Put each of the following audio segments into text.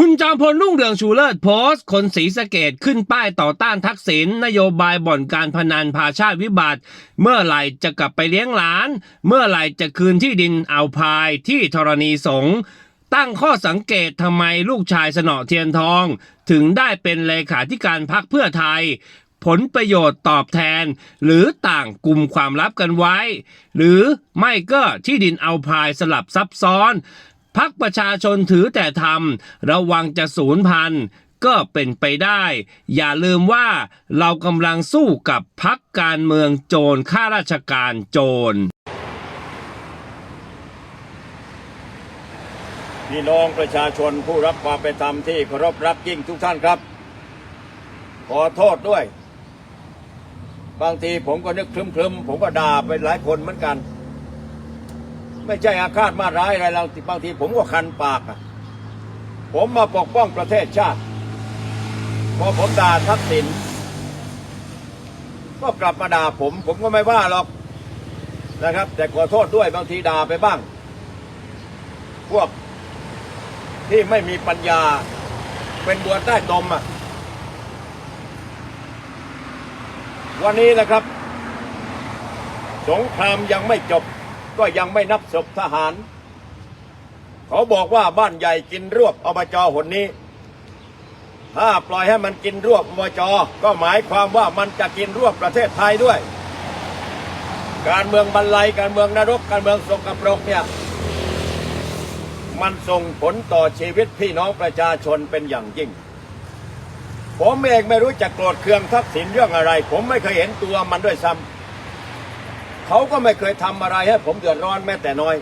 คุณจอมพลรุ่งเรืองชูเลิศโพสต์ คนศรีสะเกดขึ้นป้ายต่อต้านทักษิณนโยบายบ่อนการพนันพาชาติวิบัติ เมื่อไหร่จะกลับไปเลี้ยงหลาน เมื่อไหร่จะคืนที่ดินเอาพายที่ธรณีสงฆ์ตั้งข้อสังเกตทำไมลูกชายสนอเทียนทอง ถึงได้เป็นเลขาธิการพักเพื่อไทย ผลประโยชน์ตอบแทน หรือต่างกลุ่มความลับกันไว้ หรือไม่ก็ที่ดินเอาพายสลับซับซ้อน พักประชาชนถือแต่ทำระวังจะสูญพันธุ์ก็เป็นไปได้ อย่าลืมว่าเรากำลังสู้กับพักการเมืองโจรข้าราชการโจรพี่น้องประชาชนผู้รับความเป็นธรรมที่เคารพรักยิ่งทุกท่านครับ ขอโทษด้วย บางทีผมก็นึกคลึมๆผมก็ด่าไปหลายคนเหมือนกัน ไม่ใช่อาฆาตมาร้ายอะไรเราบางทีผมก็คันปากอะผมมาปกป้องประเทศชาติ พอผมด่าทักษิณก็กลับมาด่าผม ผมก็ไม่ว่าหรอกนะครับ แต่ขอโทษด้วยบางทีด่าไปบ้าง พวกที่ไม่มีปัญญาเป็นบัวใต้ตมอะวันนี้นะครับ สงครามยังไม่จบ ก็ยังไม่นับศพทหาร เขาบอกว่าบ้านใหญ่กินรวบอบจหนนี้ ถ้าปล่อยให้มันกินรวบอบจก็หมายความว่ามันจะกินรวบประเทศไทยด้วย การเมืองบรรลัยการเมืองนรกการเมืองสกปรกเนี่ยมันส่งผลต่อชีวิตพี่น้องประชาชนเป็นอย่างยิ่ง ผมเองไม่รู้จะโกรธเคืองทักษิณเรื่องอะไร ผมไม่เคยเห็นตัวมันด้วยซ้ำ เขาก็ไม่เคยทำอะไรให้ผมเดือดร้อนแม้แต่น้อย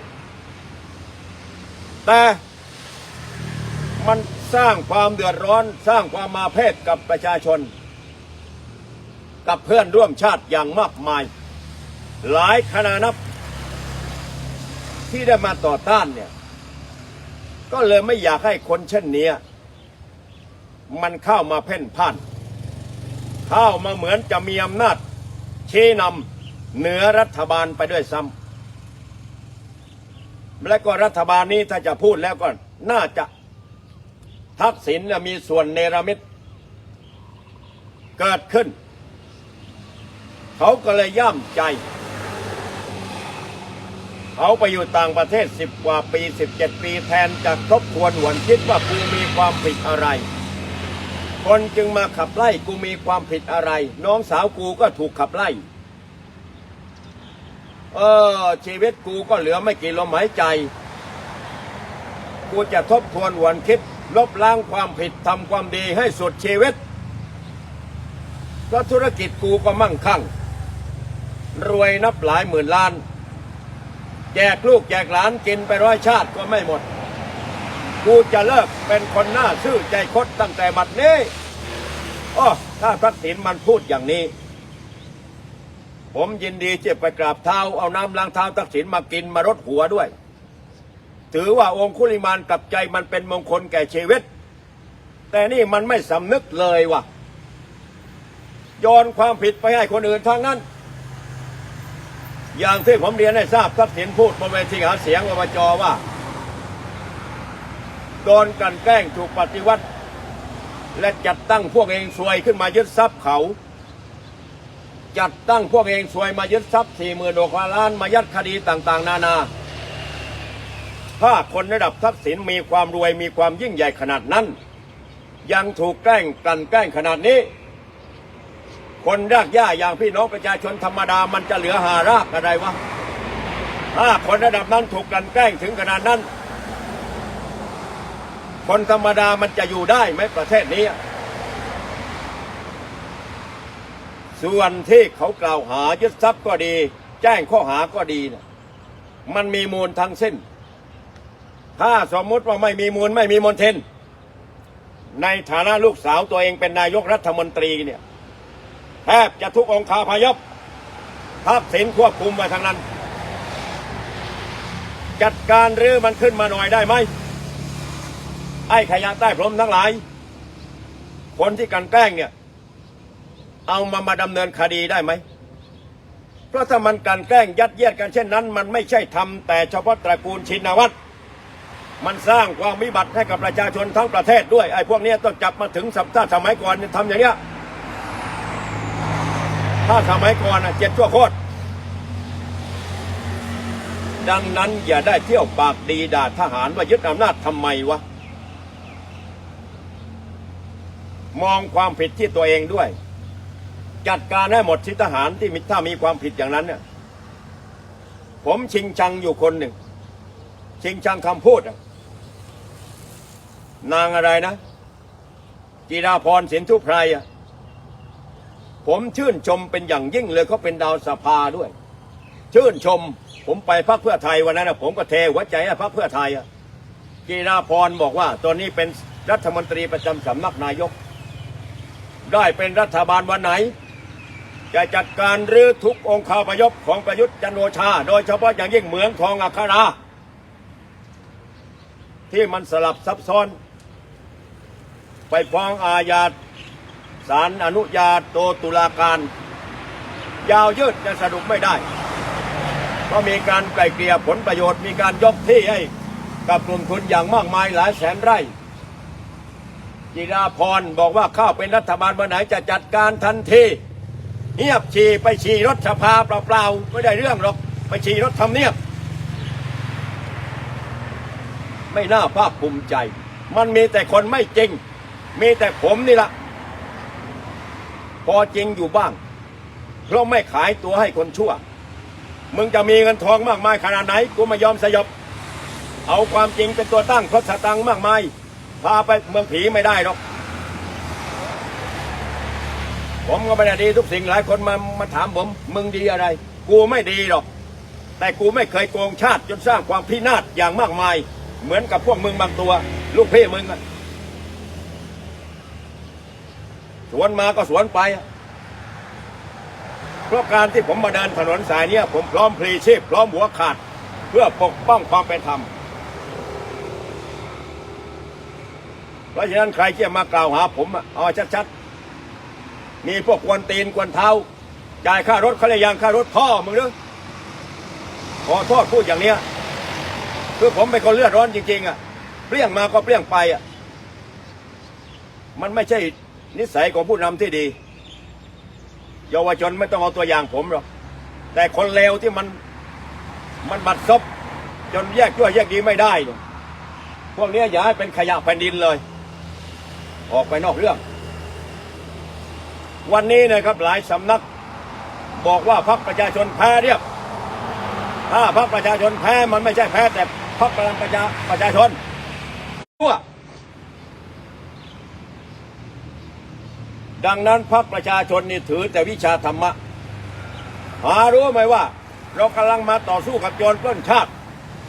แต่มันสร้างความเดือดร้อน สร้างความมาเพศกับประชาชน กับเพื่อนร่วมชาติอย่างมากมาย หลายคณะนับ ที่ได้มาต่อต้านเนี่ย ก็เลยไม่อยากให้คนเช่นเนี้ยมันเข้ามาเพ่นพ่าน เข้ามาเหมือนจะมีอำนาจชี้นำ เหนือรัฐบาลไปด้วยซ้ำและก็รัฐบาลนี้ถ้าจะพูดแล้วก็น่าจะทักษิณน่ะมีส่วนเนรมิตเกิดขึ้น เขาก็เลยย่ำใจ เขาไปอยู่ต่างประเทศสิบกว่าปีสิบเจ็ดปีแทนจะทบทวนหวนคิดว่ากูมีความผิดอะไร คนจึงมาขับไล่กูมีความผิดอะไร น้องสาวกูก็ถูกขับไล่ เออ ชีวิตกูก็เหลือไม่กี่ลมหายใจ กูจะทบทวนหวนคิด ลบล้างความผิดทำความดีให้สุดชีวิตเพราะธุรกิจกูก็มั่งคั่ง รวยนับหลายหมื่นล้าน แจกลูกแจกหลานกินไปร้อยชาติก็ไม่หมด กูจะเลิกเป็นคนหน้าซื่อใจคดตั้งแต่บัดนี้อ้อถ้าทักษิณมันพูดอย่างนี้ ผมยินดีจะไปกราบเท้า เอาน้ำล้างเท้าทักษิณมากินมารดหัวด้วย ถือว่าองคุลิมานกับใจมันเป็นมงคลแก่ชีวิต แต่นี่มันไม่สำนึกเลยว่ะโยนความผิดไปให้คนอื่นทางนั้น อย่างที่ผมเรียนให้ทราบทักษิณพูดบนเวทีหาเสียงอบจว่าโดนกันแกล้งถูกปฏิวัติ และจัดตั้งพวกเองซวยขึ้นมายึดทรัพย์เขา จัดตั้งพวกเองซวยมายึดทรัพย์สี่หมื่นกว่าล้านมายัดคดีต่างๆ นานา ถ้าคนระดับทักษิณมีความรวยมีความยิ่งใหญ่ขนาดนั้น ยังถูกแกล้งกลั่นแกล้งขนาดนี้ คนรากหญ้าอย่างพี่น้องประชาชนธรรมดามันจะเหลือหารากอะไรวะถ้าคนระดับนั้นถูกกลั่นแกล้งถึงขนาดนั้น คนธรรมดามันจะอยู่ได้ไหมประเทศนี้ ส่วนที่เขากล่าวหายึดทรัพย์ก็ดี แจ้งข้อหาก็ดีนะมันมีมูลทั้งสิ้น ถ้าสมมติว่าไม่มีมูลไม่มีมนเทน ในฐานะลูกสาวตัวเองเป็นนายกรัฐมนตรีเนี่ยแทบจะทุกองคาพยพทับสินควบคุมไว้ทางนั้น จัดการรื้อมันขึ้นมาหน่อยได้ไหมไอ้ขยะใต้พรมทั้งหลาย คนที่กันแกล้งเนี่ย เอามามาดำเนินคดีได้ไหม เพราะถ้ามันกลันแกล้งยัดเยียดกันเช่นนั้น มันไม่ใช่ทำแต่เฉพาะตระกูลชินวัตรมันสร้างความวิบัติให้กับประชาชนทั้งประเทศด้วยไอ้พวกนี้ต้องจับมาถึงสัปดาห์สมัยก่อนเนี่ยทำอย่างเนี้ยถ้าสมัยก่อนเจ็ดชั่วโคตรดังนั้นอย่าได้เที่ยวปากดีด่าทหารว่ายึดอำนาจทำไมวะ มองความผิดที่ตัวเองด้วย จัดการให้หมดที่ทหารที่มีถ้ามีความผิดอย่างนั้นเนี่ยผมชิงชังอยู่คนหนึ่ง ชิงชังคำพูดนางอะไรนะจีราพรสินทุไพรผมชื่นชมเป็นอย่างยิ่งเลยเขาเป็นดาวสภาด้วย ชื่นชม ผมไปพักเพื่อไทยวันนั้นนะผมก็เทหัวใจให้พักเพื่อไทยอะจีราพรบอกว่าตอนนี้เป็นรัฐมนตรีประจำสำนักนายก ได้เป็นรัฐบาลวันไหน จะจัดการรื้อทุกองค์คาพยพของประยุทธ์จันโอชา โดยเฉพาะอย่างยิ่งเหมืองทองอัครา ที่มันสลับซับซ้อน ไปฟ้องอาญาศาลอนุญาโตตุลาการ ยาวยืดจะสรุปไม่ได้เพราะมีการไกล่เกลี่ยผลประโยชน์มีการยกที่ให้กับกลุ่มทุนอย่างมากมายหลายแสนไร่จิราพรบอกว่าข้าเป็นรัฐบาลวันไหนจะจัดการทันที เงียบฉี่ไปฉี่รถสภาเปล่าๆไม่ได้เรื่องหรอกไปฉี่รถทำเนียบ ไม่น่าภาคภูมิใจ มันมีแต่คนไม่จริง มีแต่ผมนี่ละพอจริงอยู่บ้าง เพราะไม่ขายตัวให้คนชั่ว มึงจะมีเงินทองมากมายขนาดไหน กูไม่ยอมสยบ เอาความจริงเป็นตัวตั้งเพราะสตังมากมายพาไปเมืองผีไม่ได้หรอก ผมก็ไม่ได้ดีทุกสิ่งหลายคนมามาถามผม มึงดีอะไร กูไม่ดีหรอก แต่กูไม่เคยโกงชาติจนสร้างความพินาศอย่างมากมาย เหมือนกับพวกมึงบางตัว ลูกพี่มึงสวนมาก็สวนไปเพราะการที่ผมมาเดินถนนสายเนี้ยผมพร้อมพลีชีพพร้อมหัวขาด เพื่อปกป้องความเป็นธรรมเพราะฉะนั้นใครที่มากล่าวหาผมอะเอาชัดๆ มีพวกกวนตีนกวนเท้าจ่ายค่ารถเขาเลยยังค่ารถพ่อมึงหรือขอโทษพูดอย่างเนี้ยคือผมเป็นคนเลือดร้อนจริง ๆ อะเปรี้ยงมาก็เปรี้ยงไปอะมันไม่ใช่นิสัยของผู้นำที่ดี เยาวชนไม่ต้องเอาตัวอย่างผมหรอกแต่คนเลวที่มันมันบัดซบจนแยกชั่วแยกดีไม่ได้ พวกนี้อย่าให้เป็นขยะแผ่นดินเลย ออกไปนอกเรื่อง วันนี้นะครับหลายสำนักบอกว่าพรรคประชาชนแพ้เรียบ ถ้าพรรคประชาชนแพ้มันไม่ใช่แพ้แต่พรรคพลังประชาประชาชนทั่วดังนั้นพรรคประชาชนนี่ถือแต่วิชาธรรมะ หารู้ไหมว่า เรากำลังมาต่อสู้กับโจรปล้นชาติ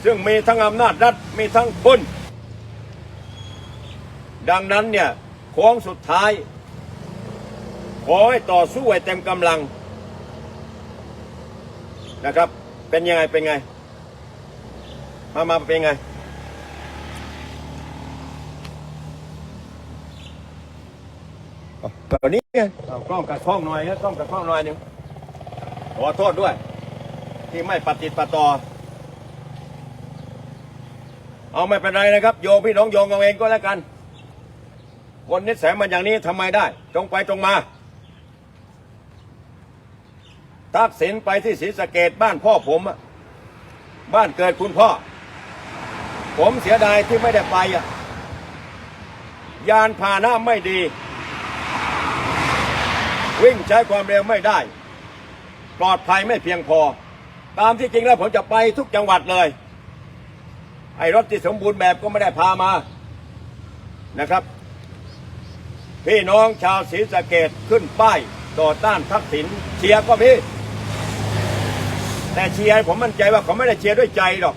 ซึ่งมีทั้งอำนาจรัฐมีทั้งทุนดังนั้นเนี่ยโค้งสุดท้าย ขอให้ต่อสู้ให้เต็มกำลังนะครับ เป็นยังไงเป็นไง มามาเป็นไงแบบนี้ไงเอากล้องกระท่องหน่อยนะกล้องกระท่องหน่อยหนึ่งขอโทษด้วย ที่ไม่ปฏิดปะต่อ เอาไม่เป็นไรนะครับ โยมพี่น้องโยงเอาเองก็แล้วกันคนนิสัยมันอย่างนี้ทำไมได้ตรงไปตรงมา ทักษิณไปที่ศรีสะเกดบ้านพ่อผมบ้านเกิดคุณพ่อ ผมเสียดายที่ไม่ได้ไปอะยานพาหนะไม่ดี วิ่งใช้ความเร็วไม่ได้ ปลอดภัยไม่เพียงพอ ตามที่จริงแล้วผมจะไปทุกจังหวัดเลย ไอ้รถที่สมบูรณ์แบบก็ไม่ได้พามานะครับ พี่น้องชาวศรีสะเกดขึ้นป้ายต่อต้านทักษิณเชียร์ก็มี แต่เชียร์ผมมั่นใจว่าเขาไม่ได้เชียร์ด้วยใจหรอก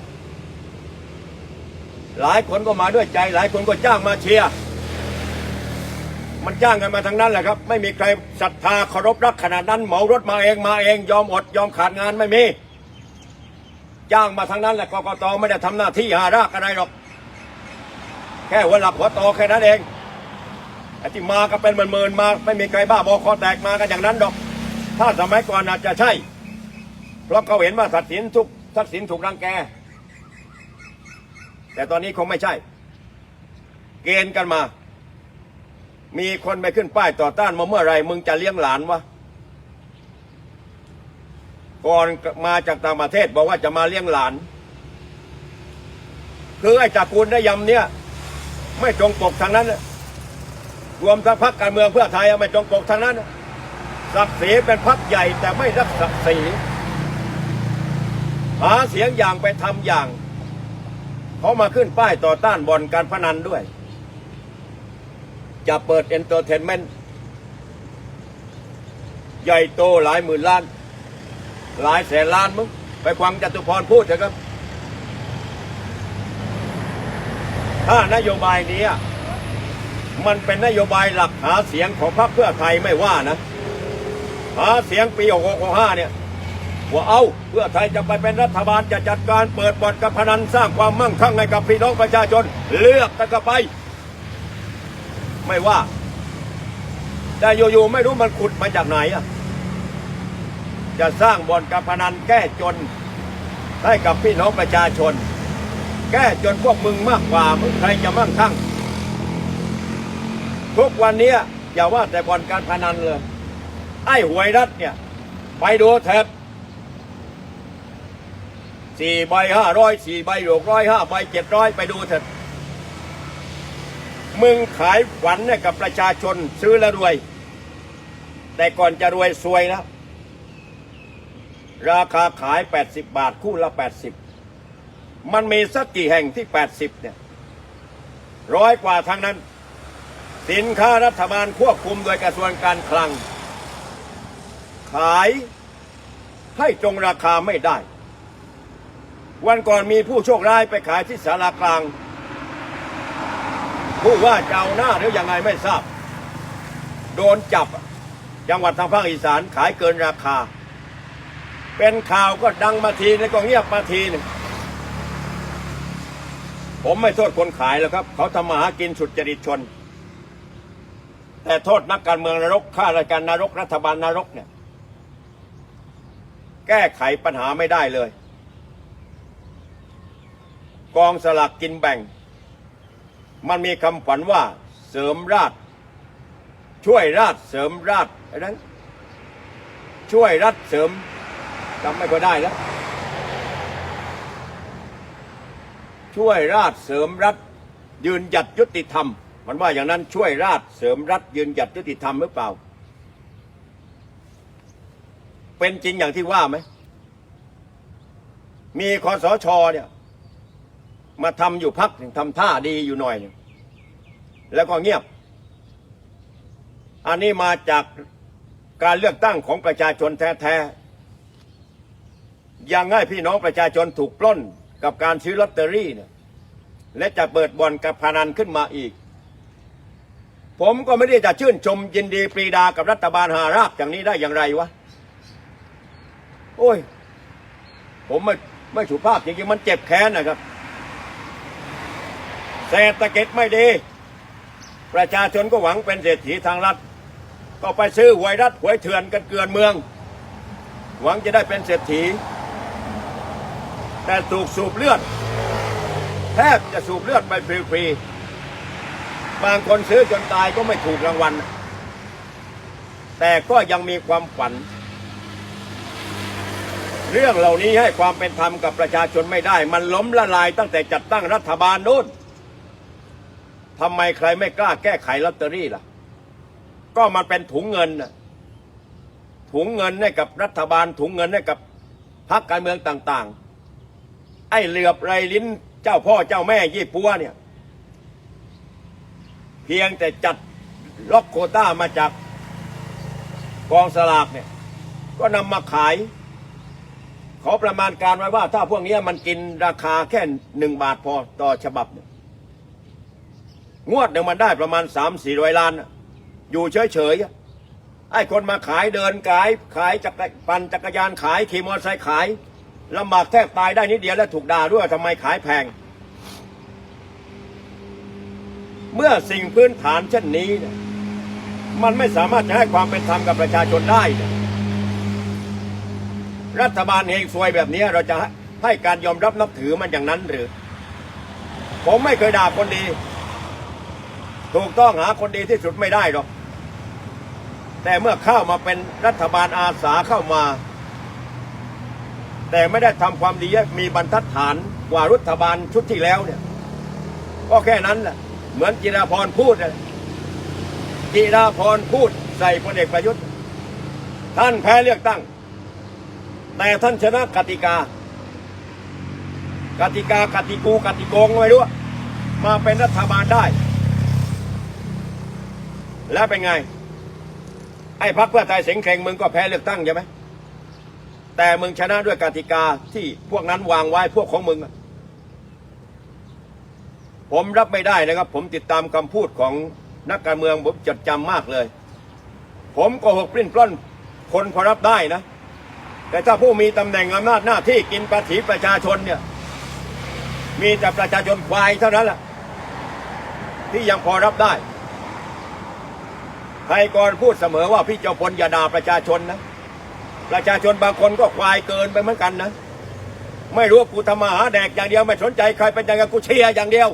หลายคนก็มาด้วยใจ หลายคนก็จ้างมาเชียร์มันจ้างกันมาทั้งนั้นแหละครับ ไม่มีใครศรัทธาเคารพรักขนาดนั้นเหมารถมาเองมาเองยอมอดยอมขาดงานไม่มีจ้างมาทั้งนั้นแหละกกตไม่ได้ทำหน้าที่หารากอะไรหรอก แค่หัวหลักหัวโตแค่นั้นเองไอ้ที่มาก็เป็นหมื่นๆมา ไม่มีใครบ้าบอคอแตกมากันอย่างนั้นดอก ถ้าสมัยก่อนอาจจะใช่ เพราะเขาเห็นว่าทักษิณทุกทักษิณถูกรังแก แต่ตอนนี้คงไม่ใช่ เกณฑ์กันมา มีคนไปขึ้นป้ายต่อต้านมาเมื่อไรมึงจะเลี้ยงหลานวะก่อนมาจากต่างประเทศบอกว่าจะมาเลี้ยงหลาน คือไอ้ตระกูลได้ยำเนี่ย ไม่ตรงปกทางนั้น รวมทั้งพรรคการเมืองเพื่อไทยไม่ตรงปกทางนั้นศักดิ์ศรีเป็นพรรคใหญ่แต่ไม่รักศักดิ์ศรี หาเสียงอย่างไปทำอย่างเขามาขึ้นป้ายต่อต้านบ่อนการพนันด้วย จะเปิดเอนเตอร์เทนเมนต์ใหญ่โตหลายหมื่นล้าน หลายแสนล้านมึง ไปฟังจตุพรพูดเถอะครับ ถ้านโยบายนี้มันเป็นนโยบายหลักหาเสียงของพรรคเพื่อไทยไม่ว่านะ หาเสียงปี665เนี่ย ว่าเอาเพื่อไทยจะไปเป็นรัฐบาลจะจัดการเปิดบ่อนการพนันสร้างความมั่งคั่งให้กับพี่น้องประชาชน เลือกแต่ก็ไป ไม่ว่า แต่อยู่ๆไม่รู้มันขุดมาจากไหนอะจะสร้างบ่อนการพนันแก้จนให้กับพี่น้องประชาชน แก้จนพวกมึงมากกว่ามึงใครจะมั่งคั่งทุกวันนี้อย่าว่าแต่บ่อนการพนันเลยไอ้หวยรัฐเนี่ย ไปดูเถอะ สี่ใบห้าร้อยสี่ใบหกร้อยห้าใบเจ็ดร้อยไปดูเถอะมึงขายฝันให้กับประชาชนซื้อแล้วรวย แต่ก่อนจะรวยซวยนะ ราคาขาย 80 บาทคู่ละ 80 มันมีสักกี่แห่งที่ 80 เนี่ยร้อยกว่าทางนั้น สินค้ารัฐบาลควบคุมโดยกระทรวงการคลัง ขายให้ตรงราคาไม่ได้ วันก่อนมีผู้โชคร้ายไปขายที่สารากลาง ผู้ว่าเจ้าหน้าหรือยังไงไม่ทราบ โดนจับจังหวัดทางภาคอีสานขายเกินราคา เป็นข่าวก็ดังมาทีแล้วก็เงียบมาทีนึงผมไม่โทษคนขายแล้วครับ เขาทำมาหากินสุดจริตชน แต่โทษนักการเมืองนรกข้าราชการนรกรัฐบาลนรกเนี่ย แก้ไขปัญหาไม่ได้เลย กองสลากกินแบ่ง มันมีคำขวัญว่าเสริมราช ช่วยราชเสริมราชไอ้นั้น ช่วยรัฐเสริมจำไม่ค่อยได้แล้ว ช่วยราชเสริมรัฐยืนหยัดยุติธรรม มันว่าอย่างนั้นช่วยราชเสริมรัฐยืนหยัดยุติธรรมหรือเปล่า เป็นจริงอย่างที่ว่าไหมมีคอสชเนี่ย มาทำอยู่พักหนึ่งทำท่าดีอยู่หน่อย แล้วก็เงียบ อันนี้มาจากการเลือกตั้งของประชาชนแท้ๆยังให้พี่น้องประชาชนถูกปล้นกับการซื้อลอตเตอรี่เนี่ยและจะเปิดบ่อนกับพนันขึ้นมาอีก ผมก็ไม่ได้จะชื่นชมยินดีปรีดากับรัฐบาลหาราบอย่างนี้ได้อย่างไรวะ โอ้ย ผมไม่ไม่สุภาพจริงๆมันเจ็บแค้นนะครับ เศรษฐกิจไม่ดี ประชาชนก็หวังเป็นเศรษฐีทางรัฐ ก็ไปซื้อหวยรัฐหวยเถื่อนกันเกลือนเมือง หวังจะได้เป็นเศรษฐี แต่ถูกสูบเลือด แทบจะสูบเลือดไปฟรีๆบางคนซื้อจนตายก็ไม่ถูกรางวัล แต่ก็ยังมีความฝันเรื่องเหล่านี้ให้ความเป็นธรรมกับประชาชนไม่ได้ มันล้มละลายตั้งแต่จัดตั้งรัฐบาลนู้น ทำไมใครไม่กล้าแก้ไขลอตเตอรี่ล่ะ ก็มันเป็นถุงเงินน่ะถุงเงินให้กับรัฐบาลถุงเงินให้กับพรรคการเมืองต่าง ๆ ไอ้เหลือบไรลิ้นเจ้าพ่อเจ้าแม่ยี่ปัวเนี่ย เพียงแต่จัดล็อกโคต้ามาจากกองสลากเนี่ย ก็นำมาขาย ขอประมาณการไว้ว่า ถ้าพวกนี้มันกินราคาแค่หนึ่งบาทพอต่อฉบับเนี่ย งวดหนึ่งมันได้ประมาณสามสี่ร้อยล้าน อยู่เฉยๆอะไอ้คนมาขายเดินขายขายจักรปั่นจักรยานขายขี่มอเตอร์ไซค์ขายลำบากแทบตายได้นิดเดียวแล้วถูกด่าด้วยทำไมขายแพง เมื่อสิ่งพื้นฐานเช่นนี้เนี่ยมันไม่สามารถจะให้ความเป็นธรรมกับประชาชนได้เนี่ยรัฐบาลเฮงซวยแบบนี้เราจะให้การยอมรับนับถือมันอย่างนั้นหรือ ผมไม่เคยด่าคนดี ถูกต้องหาคนดีที่สุดไม่ได้หรอก แต่เมื่อเข้ามาเป็นรัฐบาลอาสาเข้ามา แต่ไม่ได้ทำความดีมีบรรทัดฐานกว่ารัฐบาลชุดที่แล้วเนี่ย ก็แค่นั้นแหละเหมือนจิราพรพูดจิราพรพูดใส่พลเอกประยุทธ์ ท่านแพ้เลือกตั้ง แต่ท่านชนะกติกากติกากติกูกติโกงไม่รู้อะมาเป็นรัฐบาลได้ แล้วเป็นไง ไอ้พักเพื่อไทยเสียงแข่งมึงก็แพ้เลือกตั้งใช่ไหมแต่มึงชนะด้วยกติกาที่พวกนั้นวางไว้พวกของมึง ผมรับไม่ได้นะครับ ผมติดตามคำพูดของนักการเมืองผมจดจำมากเลย ผมโกหกปลิ้นปล้นคนพอรับได้นะ แต่ถ้าผู้มีตำแหน่งอำนาจหน้าที่กินภาษีประชาชนเนี่ย มีแต่ประชาชนควายเท่านั้นแหละที่ยังพอรับได้ ใครก่อนพูดเสมอว่าพี่เจ้าพลอย่าด่าประชาชนนะ ประชาชนบางคนก็ควายเกินไปเหมือนกันนะ ไม่รู้ว่ากูทำมาหาแดกอย่างเดียวไม่สนใจใครเป็นยังไงกูเชียร์อย่างเดียว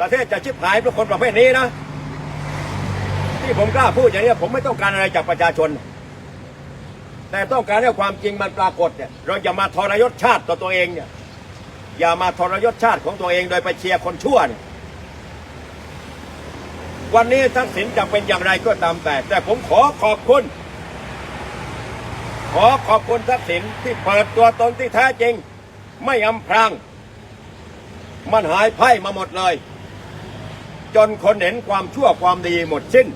ประเทศจะชิบหายเพราะคนประเภทนี้นะ ที่ผมกล้าพูดอย่างนี้ผมไม่ต้องการอะไรจากประชาชน แต่ต้องการให้ความจริงมันปรากฏเนี่ยเราอย่ามาทรยศชาติต่อตัวเองเนี่ยอย่ามาทรยศชาติของตัวเองโดยไปเชียร์คนชั่วเนี่ย วันนี้ทักษิณจะเป็นอย่างไรก็ตามแต่ แต่ผมขอขอบคุณ ขอขอบคุณทักษิณที่เปิดตัวตนที่แท้จริง ไม่อำพราง มันหายไพ่มาหมดเลย จนคนเห็นความชั่วความดีหมดสิ้น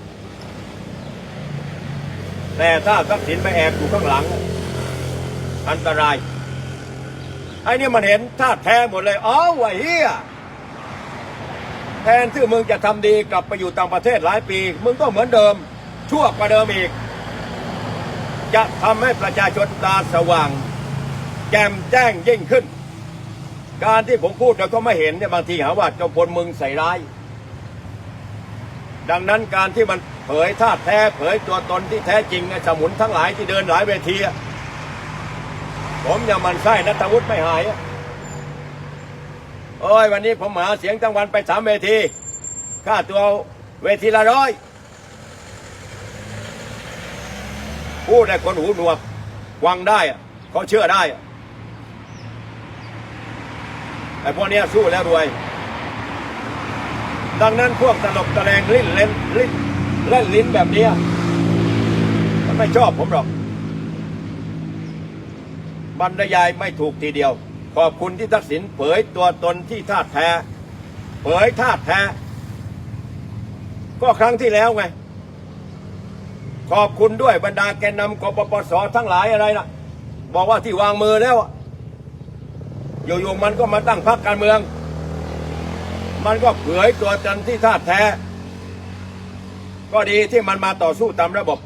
แต่ถ้าทักษิณไปแอบอยู่ข้างหลัง อันตรายไอ้นี่มันเห็นท่าแท้หมดเลยอ๋อวะเฮีย แทนที่มึงจะทำดีกลับไปอยู่ต่างประเทศหลายปี มึงก็เหมือนเดิม ชั่วกว่าเดิมอีก จะทำให้ประชาชนตาสว่าง แจ่มแจ้งยิ่งขึ้น การที่ผมพูดเราก็ไม่เห็นเนี่ยบางทีหาว่าเจ้าพลมึงใส่ร้าย ดังนั้นการที่มันเผยท่าแท้เผยตัวตนที่แท้จริงไอ้สมุนทั้งหลายที่เดินหลายเวทีผมยังมันไส้นัทวุฒิไม่หายอะ โอ้ยวันนี้ผมหาเสียงทั้งวันไปสามเวทีค่าตัวเวทีละร้อยพูดให้คนหูหนวกฟังได้เขาเชื่อได้ไอ้พวกนี้สู้แล้วรวย ดังนั้นพวกตลกตะแลงลิ้นเล่นลิ้นเล่นลิ้นแบบนี้มันไม่ชอบผมหรอกบรรยายไม่ถูกทีเดียว ขอบคุณที่ทักษิณเผยตัวตนที่ท่าแท้ เผยท่าแท้ ก็ครั้งที่แล้วไง ขอบคุณด้วยบรรดาแกนนำกปปสทั้งหลายอะไรนะบอกว่าที่วางมือแล้วอะอยู่ๆมันก็มาตั้งพรรคการเมือง มันก็เผยตัวตนที่ท่าแท้ ก็ดีที่มันมาต่อสู้ตามระบบ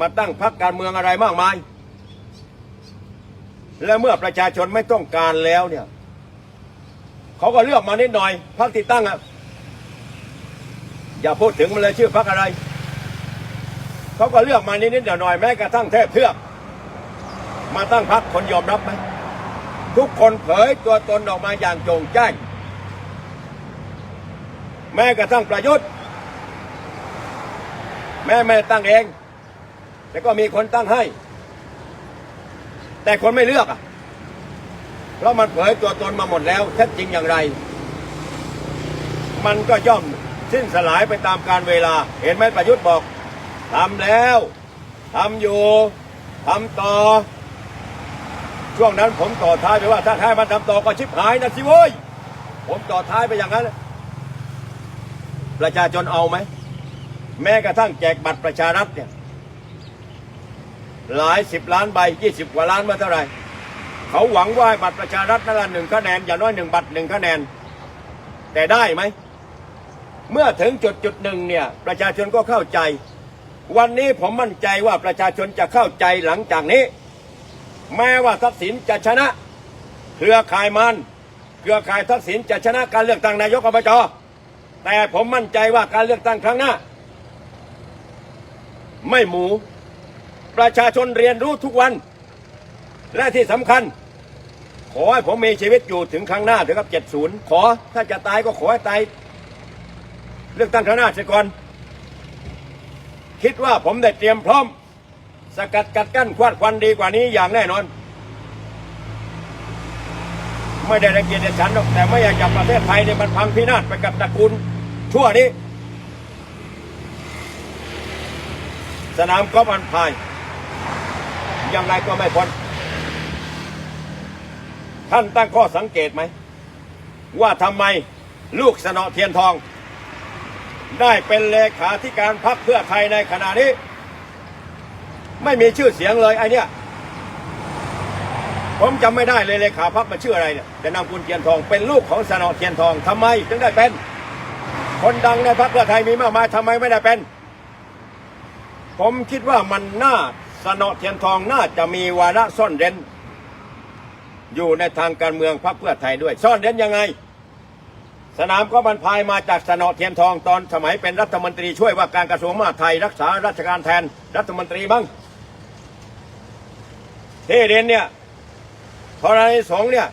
มาตั้งพรรคการเมืองอะไรมากมาย และเมื่อประชาชนไม่ต้องการแล้วเนี่ยเขาก็เลือกมานิดหน่อยพรรคที่ตั้งอะอย่าพูดถึงมันเลยชื่อพรรคอะไรเขาก็เลือกมานิดๆหน่อยๆแม้กระทั่งเทพเทือกมาตั้งพรรคคนยอมรับไหมทุกคนเผยตัวตนออกมาอย่างโจงแจ้งแม้กระทั่งประยุทธ์ แม่ไม่ตั้งเอง แต่ก็มีคนตั้งให้ แต่คนไม่เลือกอะเพราะมันเผยตัวตนมาหมดแล้วแท้จริงอย่างไร มันก็ย่อมสิ้นสลายไปตามการเวลา เห็นไหมประยุทธ์บอกทำแล้วทำอยู่ทำต่อ ช่วงนั้นผมต่อท้ายไปว่า ถ้าท้ายมันทำต่อก็ชิบหายนะสิโว้ยผมต่อท้ายไปอย่างนั้น ประชาชนเอาไหม แม้กระทั่งแจกบัตรประชารัฐเนี่ย หลายสิบล้านใบยี่สิบกว่าล้านมาเท่าไหร่เขาหวังว่าบัตรประชารัฐนั่นละหนึ่งคะแนนอย่างน้อยหนึ่งบัตรหนึ่งคะแนน แต่ได้ไหม เมื่อถึงจุดจุดหนึ่งเนี่ย ประชาชนก็เข้าใจ วันนี้ผมมั่นใจว่าประชาชนจะเข้าใจหลังจากนี้ แม้ว่าทักษิณจะชนะ เครือข่ายมันเครือข่ายทักษิณจะชนะการเลือกตั้งนายกอบจแต่ผมมั่นใจว่าการเลือกตั้งครั้งหน้า ไม่หมู ประชาชนเรียนรู้ทุกวัน และที่สำคัญ ขอให้ผมมีชีวิตอยู่ถึงครั้งหน้าถึงกับ 70 ขอถ้าจะตายก็ขอให้ตายเลือกตั้งครั้งหน้าเสียก่อน คิดว่าผมได้เตรียมพร้อม สกัดกัดกั้นควาดควันดีกว่านี้อย่างแน่นอน ไม่ได้รังเกียจฉันหรอกแต่ไม่อยากจับประเทศไทยเนี่ยมันพังพินาศไปกับตระกูลชั่วนี้สนามกอล์ฟอันพาย ยังไงก็ไม่พ้น ท่านตั้งข้อสังเกตไหม ว่าทำไมลูกสนอเทียนทอง ได้เป็นเลขาธิการพรรคเพื่อไทยในขณะนี้ ไม่มีชื่อเสียงเลยไอเนี้ยผมจำไม่ได้เลยเลขาพรรคมันชื่ออะไรเนี่ยแต่นามคุณเทียนทองเป็นลูกของสนอเทียนทองทำไมถึงได้เป็น คนดังในพรรคเพื่อไทยมีมากมายทำไมไม่ได้เป็น ผมคิดว่ามันน่า สนอเทียนทองน่าจะมีวาระซ่อนเร้น อยู่ในทางการเมืองพรรคเพื่อไทยด้วย ซ่อนเร้นยังไง สนามก็บรรพายมาจากสนอเทียนทองตอนสมัยเป็นรัฐมนตรีช่วยว่าการกระทรวงมหาดไทยรักษาราชการแทนรัฐมนตรีบ้างที่ดินเนี่ยพอในสงเนี่ย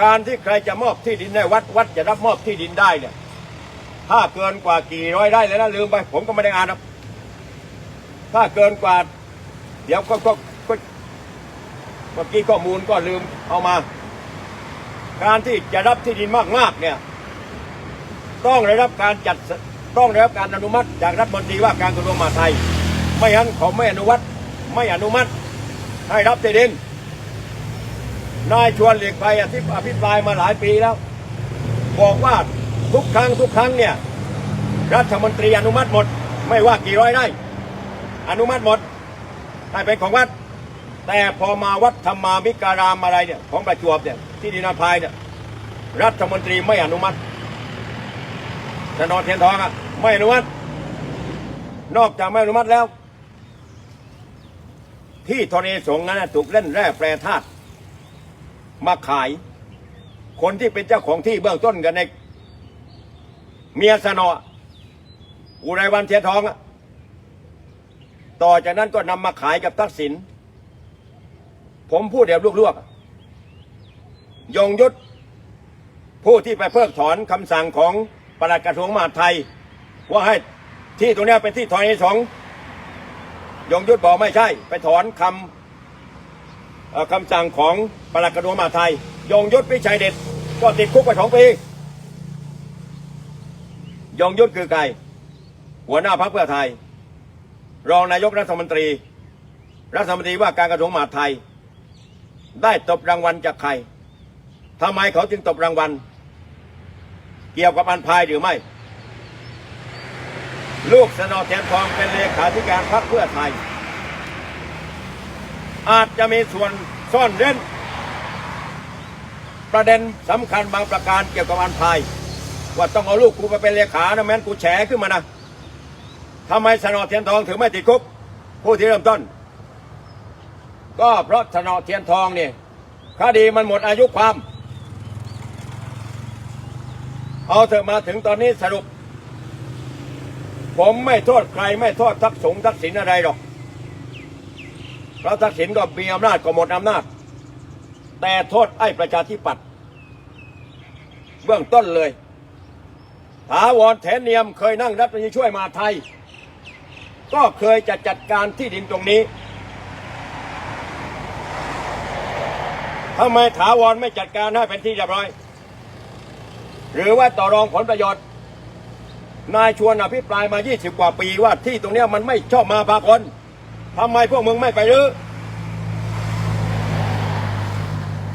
การที่ใครจะมอบที่ดินในวัดวัดจะรับมอบที่ดินได้เนี่ยถ้าเกินกว่ากี่ร้อยไร่แล้วนะลืมไป ผมก็ไม่ได้อ่านนะ ถ้าเกินกว่า เดี๋ยวก็ก็ก็เมื่อกี้ข้อมูลก็ลืมเอามา การที่จะรับที่ดินมากๆเนี่ย ต้องได้รับการจัดต้องได้รับการอนุมัติจากรัฐมนตรีว่าการกระทรวงมหาดไทย ไม่งั้นเขาไม่อนุมัติไม่อนุมัติให้รับที่ดินนายชวนหลีกภัยอภิอภิปรายมาหลายปีแล้ว บอกว่าทุกครั้งทุกครั้งเนี่ยรัฐมนตรีอนุมัติหมด ไม่ว่ากี่ร้อยไร่ อนุมัติหมดให้เป็นของวัด แต่พอมาวัดธรรมามิการามอะไรเนี่ยของประจวบเนี่ยที่ดินาพายเนี่ยรัฐมนตรีไม่อนุมัติจะนอนเทียนทองอะไม่อนุมัติ นอกจากไม่อนุมัติแล้ว ที่ธรณีสงฆ์นั้นะถูกเล่นแร่แปรธาตุมาขาย คนที่เป็นเจ้าของที่เบื้องต้นกันในเมียสนออุไรวันเทียนทองอะ ต่อจากนั้นก็นำมาขายกับทักษิณผมพูดเดี๋ยวลวกๆยงยุทธผู้ที่ไปเพิกถอนคำสั่งของปลัดกระทรวงมหาดไทย ว่าให้ที่ตรงนี้เป็นที่ธรณีสงยงยุทธบอกไม่ใช่ ไปถอนคำคำสั่งของปลัดกระทรวงมหาดไทย ยงยุทธพิชัยเดชก็ติดคุกไปสองปียงยุทธคือใครหัวหน้าพรรคเพื่อไทย รองนายกรัฐมนตรี รัฐมนตรีว่าการกระทรวงมหาดไทย ได้ตบรางวัลจากใครทำไมเขาจึงตบรางวัล เกี่ยวกับอันพายหรือไม่ ลูกสนอแทนทองเป็นเลขาธิการพรรคเพื่อไทย อาจจะมีส่วนซ่อนเร้น ประเด็นสำคัญบางประการเกี่ยวกับอันพาย ว่าต้องเอาลูกกูไปเป็นเลขานะแม้นกูแฉขึ้นมานะ ทำไมสนอเทียนทองถึงไม่ติดคุก ผู้ที่เริ่มต้น ก็เพราะสนอเทียนทองเนี่ยคดีมันหมดอายุความ เอาเถอะมาถึงตอนนี้สรุป ผมไม่โทษใครไม่โทษทักสงทักษิณอะไรหรอกเพราะทักษิณก็มีอำนาจก็หมดอำนาจ แต่โทษไอ้ประชาธิปัตย์เบื้องต้นเลยถาวรแถนเนียมเคยนั่งรัฐมนตรีช่วยมาไทย ก็เคยจะจัดการที่ดินตรงนี้ทำไมถาวรไม่จัดการให้เป็นที่เรียบร้อย หรือว่าต่อรองผลประโยชน์ นายชวนอภิปรายมา 20 กว่าปีว่าที่ตรงนี้มันไม่ชอบมาพากลทำไมพวกมึงไม่ไปรื้อ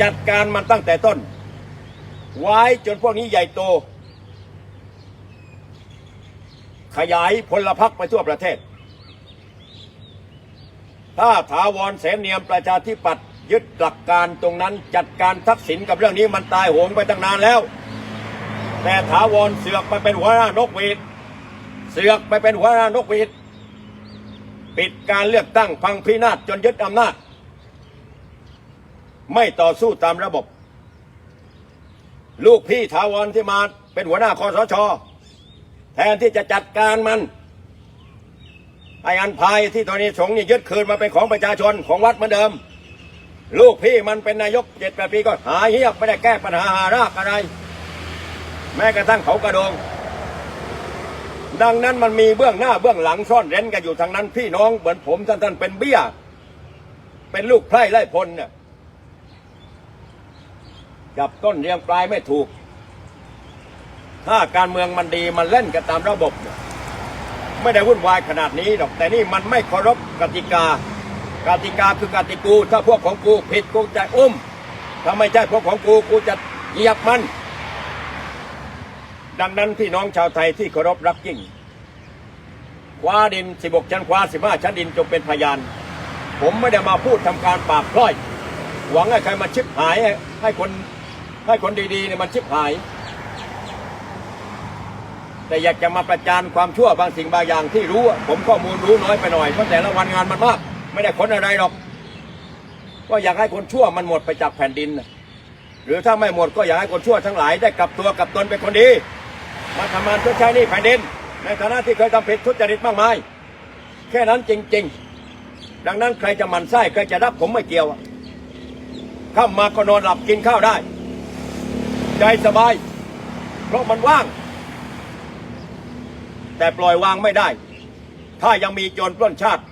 จัดการมันตั้งแต่ต้น ไว้จนพวกนี้ใหญ่โต ขยายพลพรรคไปทั่วประเทศ ถ้าถาวรเสนเนียมประชาธิปัตย์ยึดหลักการตรงนั้นจัดการทักษิณกับเรื่องนี้มันตายโหงไปตั้งนานแล้ว แต่ถาวรเสือกไปเป็นหัวหน้านกหวีดเสือกไปเป็นหัวหน้านกหวีดปิดการเลือกตั้งพังพินาศจนยึดอำนาจ ไม่ต่อสู้ตามระบบ ลูกพี่ถาวรที่มาเป็นหัวหน้าคอสช แทนที่จะจัดการมัน ไอ้อันพายที่ตอนนี้สงฆ์นี่ยึดคืนมาเป็นของประชาชนของวัดเหมือนเดิม ลูกพี่มันเป็นนายกเจ็ดแปดปีก็หายเหียไม่ได้แก้ปัญหาหารากอะไร แม้กระทั่งเขากระโดง ดังนั้นมันมีเบื้องหน้าเบื้องหลังซ่อนเร้นกันอยู่ทางนั้น พี่น้องเหมือนผมท่านท่านเป็นเบี้ย เป็นลูกไพร่ไล่พลเนี่ยจับต้นเรียงปลายไม่ถูก ถ้าการเมืองมันดีมันเล่นกันตามระบบเนี่ย ไม่ได้วุ่นวายขนาดนี้หรอกแต่นี่มันไม่เคารพกติกากติกาคือกติกู ถ้าพวกของกูผิดกูจะอุ้ม ถ้าไม่ใช่พวกของกูกูจะเหยียบมัน ดังนั้นพี่น้องชาวไทยที่เคารพรักยิ่งคว้าดิน 16 ชั้นคว้า 15 ชั้นดินจงเป็นพยาน ผมไม่ได้มาพูดทำการปราบพร้อย หวังให้ใครมาชิบหายให้ให้คนให้คนดีๆเนี่ยมันชิบหาย แต่อยากจะมาประจานความชั่วบางสิ่งบางอย่างที่รู้ ผมข้อมูลรู้น้อยไปหน่อยเพราะแต่ละวันงานมันมาก ไม่ได้ค้นอะไรหรอก ก็อยากให้คนชั่วมันหมดไปจากแผ่นดิน หรือถ้าไม่หมดก็อยากให้คนชั่วทั้งหลายได้กลับตัวกลับตนเป็นคนดี มาทำงานเพื่อใช้หนี่แผ่นดิน ในฐานะที่เคยทำผิดทุจริตมากมาย แค่นั้นจริง ๆ ดังนั้นใครจะมันไส้ใครจะรับผมไม่เกี่ยวข้ามมาก็นอนหลับกินข้าวได้ ใจสบาย เพราะมันว่าง แต่ปล่อยวางไม่ได้ ถ้ายังมีโจรปล้นชาติ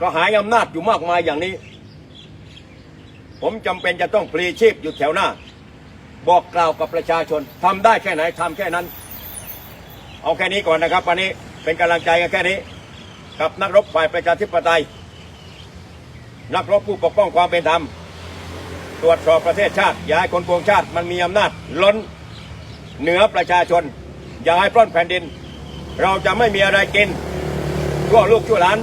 ก็หายอำนาจอยู่มากมายอย่างนี้ ผมจำเป็นจะต้องปลีชีพอยู่แถวหน้า บอกกล่าวกับประชาชนทำได้แค่ไหนทำแค่นั้น เอาแค่นี้ก่อนนะครับวันนี้เป็นกำลังใจกันแค่นี้ กับนักรบฝ่ายประชาธิปไตย นักรบผู้ปกป้องความเป็นธรรมตรวจสอบประเทศชาติ อย่าให้คนโกงชาติมันมีอำนาจล้นเหนือประชาชน อย่าให้ปล้นแผ่นดิน เราจะไม่มีอะไรกินชั่วลูกชั่วหลาน